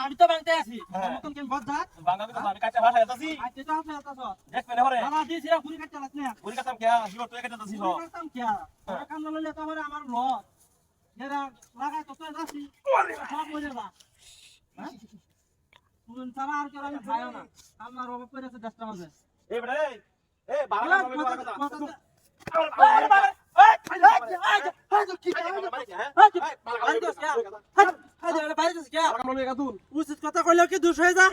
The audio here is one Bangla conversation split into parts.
আমি তো বাংতে আছি তুমি কেন বদ্ধ বাংলা তো আমি কাঁচা ভাষা আছি আচ্ছা তো আপনি আছো আমার দি সিরা পুরি কাঁচা লাগছ না পুরি কাঁচা কিয়া হিরো তুই কাঁচা আছিস পুরি কাঁচা কিয়া আমার কাম না করে আমি খাইও না উচিত কথা কইলেও কি দোষ হয়ে যা?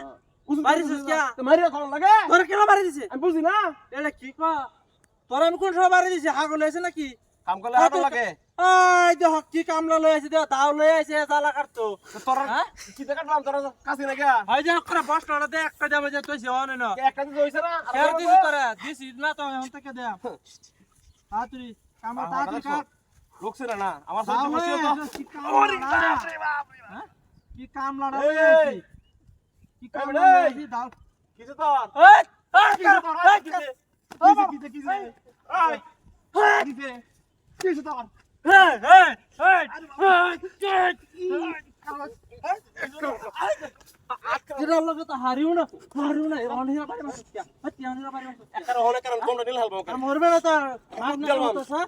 আমি কোন সময় কাম করলে হাগল লাগে। দে হক কি কামলা লই আইছে দে দাও লই হ্যাঁ? যে তুই হন না একটা দিছ হইছে না? তাড়াতাড়ি কাট। ঢুকছে না না আমার সাথে বসে তো। ওরে বাপ রে বাপ কি কাম লাড়া এই কি কাম লাড়া এই। দাও কিছু তো এই এই কিছু তো এই এই তো হারিও না হারিও না অনেরা পারে না হত্যা মরবে না তো মার না তো স্যার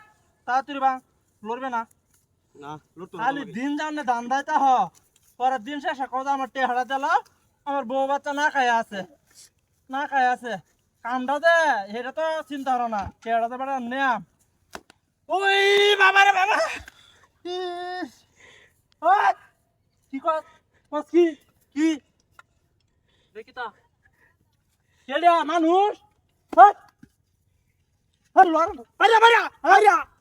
তাড়াতাড়ি বা, লড়বে না। না খালি দিন যান না ধান দাইতে হ। পরের দিন শেষে যে আমার টেহারা দিল, আমার বউ বাচ্চা না খাই আছে। না খাই আছে। কামটা দে এটা তো চিন্তা করো না। টেহারা তো বেটা নেয়াম ওই বাবা রে বাবা! কি কস কি? কি? দেখি তা। মানুষ।